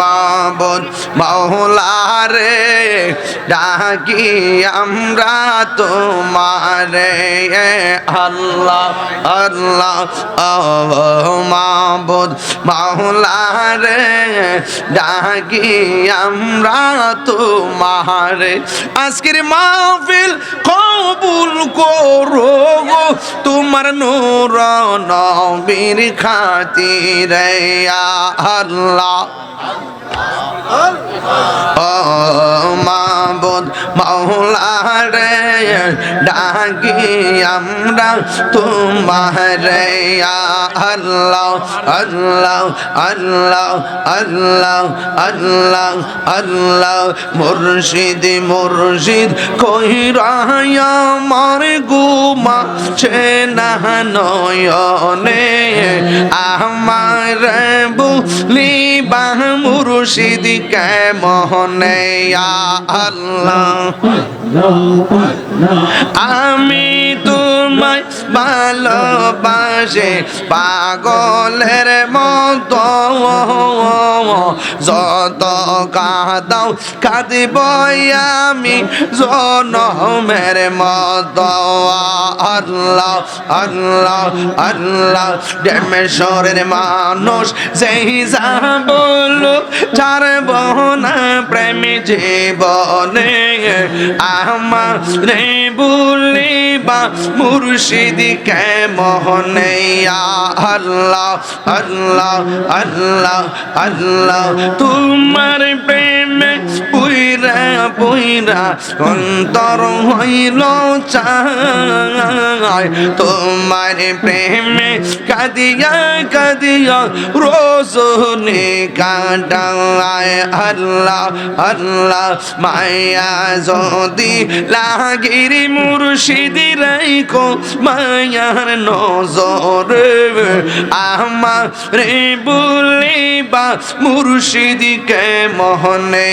মাবুদ মাওলারে, ডাকি আমরা তোমারে আল্লাহ আল্লাহ ও মাবুদ মাওলারে, ডাকি আমরা তোমারে। আজকের মাহফিল কবুল করো। তোমার নূর নবীর খাতিরে আল্লাহ। ডাকি আমরা তোমারে আল্লাহ আল্লাহ আল্লাহ আল্লাহ আল্লাহ আল্লাহ। মুর্শিদ মুর্শিদ কইরাই আমার গুমা সে না নয়নে। আমার বুলিবা মুর্শিদ কে আল্লাহ। আমি তোমায় ভালোবাসে, পাগলের মতো। যত কাদাও কাঁদিব আমি জনমের মতো। আল্লাহ আল্লাহ আল্লাহ ডেমেশ্বরের মানুষ যেই যা বলো চার বহনা প্রেমী জীবনে আমার রে মুর্শিদি মুর্শিদিকে মোহনে আল্লাহ আল্লাহ আল্লাহ আল্লাহ, তোমার প্রেমে পুইরা পুইরা অন্তর হইল চায় তোমার প্রেমে কাদিয়া কাদিয়া রোজনে কাটায় আল্লাহ আল্লাহ, মায়া যদি লাগির মুর্শিদি রাইকো মায়ার নজর। আমার বলিবা মুর্শিদিকে মোহনে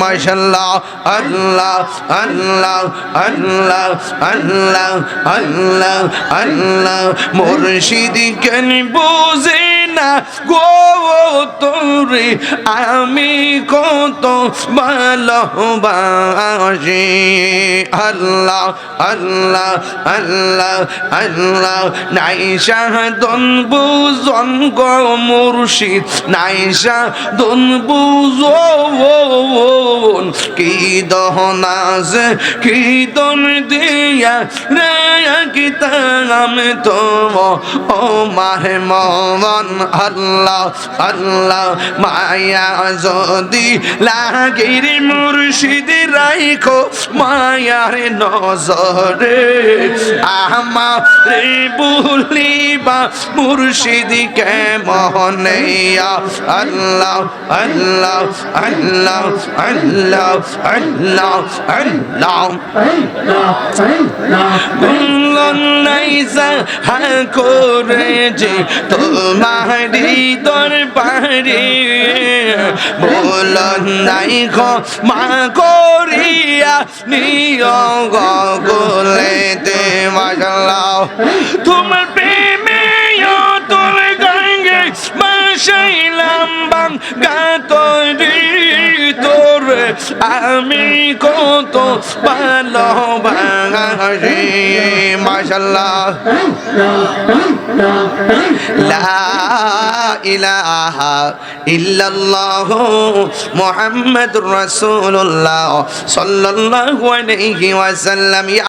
মশাল্লাহ আল্লাহ আল্লাহ আল্লাহ আল্লাহ আল্লাহ আল্লাহ মুর্শিদিকে বুঝে না গো তোরে আমি কত ভালোবাসি। আল্লাহ আল্লাহ আল্লাহ আল্লাহ, নাই শাহদন বুজন গো মুর্শিদ, নাই শাহদন বুজন। কি দহনাজ, কি দন দিয়া রে কি তো, ও মাহে মন আল্লাহ আল্লাহ, মায়া যদি লাগির মুর্শিদ রাইখো মায়ার নজরে। আমারে বলিবা মুর্শিদকে মোহনেয়া আল্লাহ আল্লাহ আল্লাহ আল্লাহ আল্লাহ আল্লাহ। নাইসা হা করে যে তোমারি দরবারে বল নাই গো, মা করিয়া নিয় গলেতে মাশাল্লাহ তোমার প্রেমে তোর গঙ্গে মাসাইলাম বাং গাতরি তোর আমি কত ভালোবাসি মাশাল্লাহ লা ইলাহা ইল্লাল্লাহ মুহাম্মাদুর